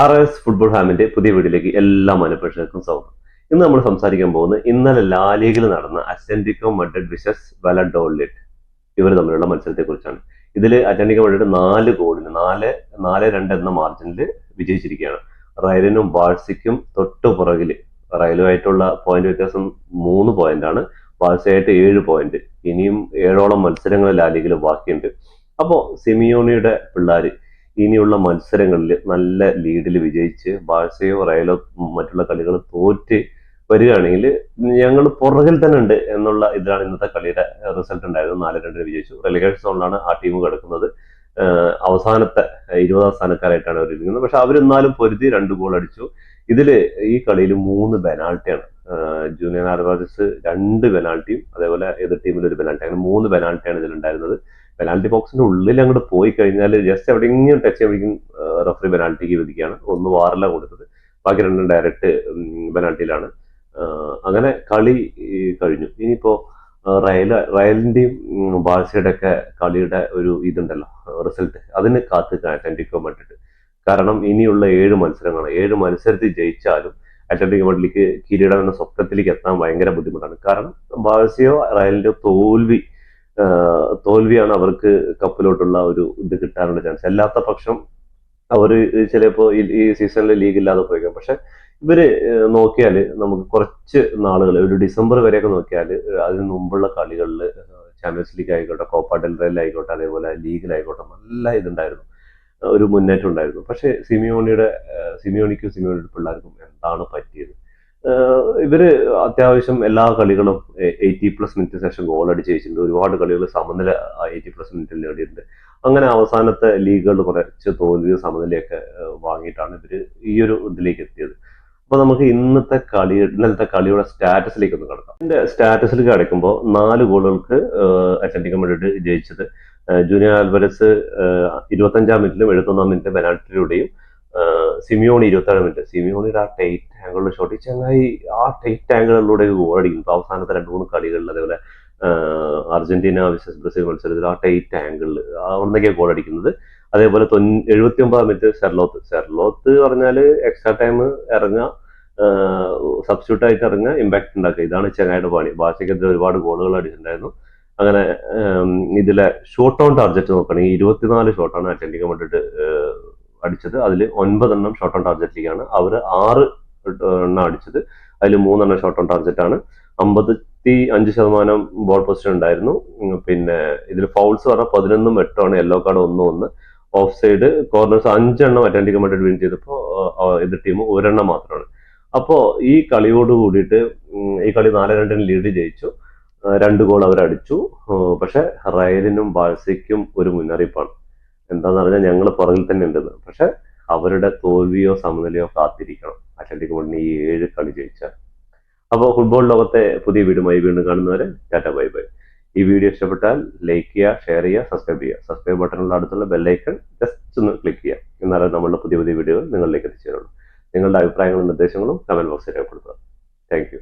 R S football ഫാമിന്റെ പുതിയ വീഡിയോയിലേക്ക് എല്ലാ മനഃപ്രേക്ഷകർക്കും സ്വാഗതം. ഇന്ന് നമ്മൾ സംസാരിക്കാൻ പോകുന്നത് ഇന്നലെ ലാലീഗിൽ നടന്ന അറ്റന്റിക്കോ മഡ്രിഡ് വിസസ് വലഡോളിറ്റ് ഇവർ തമ്മിലുള്ള മത്സരത്തെ കുറിച്ചാണ് ഇതിൽ അറ്റന്റിക്കോ മഡ്രിഡ് നാല് ഗോളിന് നാല് നാല് രണ്ട് എന്ന മാർജിനിൽ വിജയിച്ചിരിക്കുകയാണ്. റയലിനും ബാഴ്സിക്കും തൊട്ടു പുറകിൽ റയലുമായിട്ടുള്ള പോയിന്റ് വ്യത്യാസം മൂന്ന് പോയിന്റാണ് ബാഴ്സയായിട്ട് ഏഴ് പോയിന്റ് ഇനിയും ഏഴോളം മത്സരങ്ങൾ ലാലീഗിൽ ബാക്കിയുണ്ട്. അപ്പോൾ സിമിയോണിയുടെ പിള്ളേര് ഇനിയുള്ള മത്സരങ്ങളിൽ നല്ല ലീഡിൽ വിജയിച്ച് ബാഴ്സയോ റയലോ മറ്റുള്ള കളികൾ തോറ്റ് വരികയാണെങ്കിൽ ഞങ്ങൾ പുറകിൽ തന്നെ ഉണ്ട് എന്നുള്ള ഇതിലാണ് ഇന്നത്തെ കളിയുടെ റിസൾട്ട് ഉണ്ടായിരുന്നത് നാല് രണ്ടിന് വിജയിച്ചു. റെലിഗേഷൻ സോണിലാണ് ആ ടീം കിടക്കുന്നത്. അവസാനത്തെ ഇരുപതാം സ്ഥാനക്കാരായിട്ടാണ് അവർ ഇരിക്കുന്നത്. പക്ഷെ അവരെന്നാലും പൊരുതി രണ്ട് ഗോൾ അടിച്ചു. ഇതിൽ ഈ കളിയിൽ മൂന്ന് പെനാൾട്ടിയാണ് ജൂനിയർ ആർവാസ് രണ്ട് പെനാൾട്ടിയും അതേപോലെ എതിർ ടീമിൽ ഒരു പെനാൾട്ടി അങ്ങനെ മൂന്ന് പെനാൾട്ടിയാണ് ഇതിലുണ്ടായിരുന്നത്. പെനാൽറ്റി ബോക്സിന്റെ ഉള്ളിൽ അങ്ങോട്ട് പോയി കഴിഞ്ഞാൽ ജസ്റ്റ് എവിടെയെങ്കിലും ടച്ച് ചെയ്യുമ്പോഴേക്കും റഫറി പെനാൽറ്റിക്ക് വിധിക്കുകയാണ്. ഒന്ന് വാറില കൊടുത്തത്. ബാക്കി രണ്ടും ഡയറക്റ്റ് പെനാൽറ്റിയിലാണ് അങ്ങനെ കളി കഴിഞ്ഞു. ഇനിയിപ്പോ റയൽ റയലിന്റെയും ബാഴ്സയുടെ ഒക്കെ കളിയുടെ ഒരു ഇതുണ്ടല്ലോ റിസൾട്ട് അതിന് കാത്ത് അറ്റന്റിക്കോ മഡ്രിഡ്. കാരണം ഇനിയുള്ള ഏഴ് മത്സരങ്ങളാണ്. ഏഴ് മത്സരത്തിൽ ജയിച്ചാലും അറ്റന്റിക്കോ മഡ്രിഡിലേക്ക് കിരീടം എന്ന സ്വപ്നത്തിലേക്ക് എത്താൻ ഭയങ്കര ബുദ്ധിമുട്ടാണ്. കാരണം ബാഴ്സയോ റയലിന്റെയോ തോൽവി തോൽവിയാണ് അവർക്ക് കപ്പിലോട്ടുള്ള ഒരു ഇത് കിട്ടാനുള്ള ചാൻസ് അല്ലാത്ത പക്ഷം അവർ ചിലപ്പോൾ ഈ- സീസണിൽ ലീഗ് ഇല്ലാതെ പോയിക്കാം. പക്ഷെ ഇവർ നോക്കിയാൽ നമുക്ക് കുറച്ച് നാളുകൾ ഒരു ഡിസംബർ വരെയൊക്കെ നോക്കിയാൽ അതിന് മുമ്പുള്ള കളികളിൽ ചാമ്പ്യൻസ് ലീഗ് ആയിക്കോട്ടെ കോപ്പ ഡെൽറയിലായിക്കോട്ടെ അതേപോലെ ലീഗിലായിക്കോട്ടെ നല്ല ഇതുണ്ടായിരുന്നു. ഒരു മുന്നേറ്റം ഉണ്ടായിരുന്നു. പക്ഷെ സിമിയോണിയുടെ സിമിയോണിക്കും സിമിയോണിയുടെ പിള്ളേർക്കും എന്താണ് പറ്റിയത്? ഇവർ അത്യാവശ്യം എല്ലാ കളികളും എയ്റ്റി പ്ലസ് മിനിറ്റ് ശേഷം ഗോൾ അടിച്ച് ജയിച്ചിട്ടുണ്ട് ഒരുപാട് കളികൾ സമനില എയ്റ്റി പ്ലസ് മിനിറ്റിൽ നേടിയിട്ടുണ്ട്. അങ്ങനെ അവസാനത്തെ ലീഗുകൾ കുറച്ച് തോൽവി സമനിലയൊക്കെ വാങ്ങിയിട്ടാണ് ഇവർ ഈ ഒരു ഇതിലേക്ക് എത്തിയത്. അപ്പൊ നമുക്ക് ഇന്നത്തെ കളി ഇന്നലത്തെ കളിയുടെ സ്റ്റാറ്റസിലേക്ക് ഒന്ന് കിടക്കാം. ഇതിന്റെ സ്റ്റാറ്റസിലേക്ക് കിടക്കുമ്പോൾ നാല് ഗോളുകൾക്ക് അറ്റന്റിക്കോ മഡ്രിഡ് ജയിച്ചത്. ജൂനിയർ ആൽവരസ് ഇരുപത്തഞ്ചാം മിനിറ്റിലും എഴുപത്തൊന്നാം മിനിറ്റ് പെനാൽറ്റിയിലൂടെയും സിമിയോണി ഇരുപത്തേഴ് മിനിറ്റ് സിമിയോണിയുടെ ആ ടൈറ്റ് ആംഗിളിൽ ഷോട്ട് ഈ ചങ്ങായി ആ ടൈറ്റ് ആംഗിളിലൂടെ ഇപ്പൊ അവസാനത്തെ രണ്ട് മൂന്ന് കളികളിൽ അതേപോലെ അർജന്റീന വിസസ് ബ്രസീൽ മത്സരത്തിൽ ആ ടൈറ്റ് ആംഗിളിൽ ഗോൾ അടിക്കുന്നത്. അതേപോലെ എഴുപത്തി ഒമ്പതാം മിനിറ്റ് സെർലോത്ത് സെർലോത്ത് പറഞ്ഞാൽ എക്സ്ട്രാ ടൈം ഇറങ്ങുക സബ്സ്റ്റിറ്റ്യൂട്ട് ആയിട്ട് ഇറങ്ങുക ഇമ്പാക്ട് ഉണ്ടാക്കുക. ഇതാണ് ചെങ്ങായുടെ പണി. ബാസിക്കെതിരെ ഒരുപാട് ഗോളുകൾ അടിച്ചിട്ടുണ്ടായിരുന്നു. അങ്ങനെ ഇതിലെ ഷോട്ട് ഓൺ ടാർജറ്റ് നോക്കുകയാണെങ്കിൽ ഇരുപത്തിനാല് ഷോട്ടാണ് അറ്റന്റിക്കോ മഡ്രിഡ് അടിച്ചത്. അതിൽ ഒൻപതെണ്ണം ഷോട്ട് ഓൺ ടാർജറ്റിലേക്കാണ് അവർ ആറ് എണ്ണം അടിച്ചത്. അതിൽ മൂന്നെണ്ണം ഷോട്ട് ഓൺ ടാർജറ്റ് ആണ്. അമ്പത്തി അഞ്ച് ശതമാനം ബോൾ പൊസിഷൻ ഉണ്ടായിരുന്നു. പിന്നെ ഇതിൽ ഫൗൾസ് പറഞ്ഞാൽ പതിനൊന്നും എട്ടുമാണ് യെല്ലോ കാർഡ് ഒന്നും ഒന്ന്. ഓഫ് സൈഡ് കോർണേഴ്സ് അഞ്ചെണ്ണം അറ്റന്റിക്കോ മഡ്രിഡ് വിൻ ചെയ്തപ്പോൾ എതിർ ടീം ഒരെണ്ണം മാത്രമാണ്. അപ്പോൾ ഈ കളിയോട് കൂടിയിട്ട് ഈ കളി നാല് രണ്ടിന് ലീഡ് ജയിച്ചു. രണ്ട് ഗോൾ അവർ അടിച്ചു പക്ഷെ റയലിനും ബാഴ്സയ്ക്കും ഒരു മുന്നറിയിപ്പാണ്. എന്താന്ന് പറഞ്ഞാൽ ഞങ്ങൾ പുറകിൽ തന്നെ ഉണ്ടെന്ന്. പക്ഷെ അവരുടെ തോൽവിയോ സമനിലയോ കാത്തിരിക്കണം. അത്ലറ്റിക് മണ്ണിന് ഈ ഏഴ് കളി ജയിച്ചാൽ. അപ്പോൾ ഫുട്ബോൾ ലോകത്തെ പുതിയ വീടുമായി വീണ്ടും കാണുന്നവരെ ടാറ്റ ബൈ ബൈ. ഈ വീഡിയോ ഇഷ്ടപ്പെട്ടാൽ ലൈക്ക് ചെയ്യുക ഷെയർ ചെയ്യുക സബ്സ്ക്രൈബ് ചെയ്യുക. സബ്സ്ക്രൈബ് ബട്ടണിലുള്ള അടുത്തുള്ള ബെല്ലൈക്കൺ ജസ്റ്റ് ഒന്ന് ക്ലിക്ക് ചെയ്യുക. എന്നാലേ നമ്മളുടെ പുതിയ പുതിയ വീഡിയോകൾ നിങ്ങളിലേക്ക് എത്തിച്ചേരുള്ളൂ. നിങ്ങളുടെ അഭിപ്രായങ്ങളും നിർദ്ദേശങ്ങളും കമന്റ് ബോക്സിൽ രേഖപ്പെടുത്തുക. താങ്ക്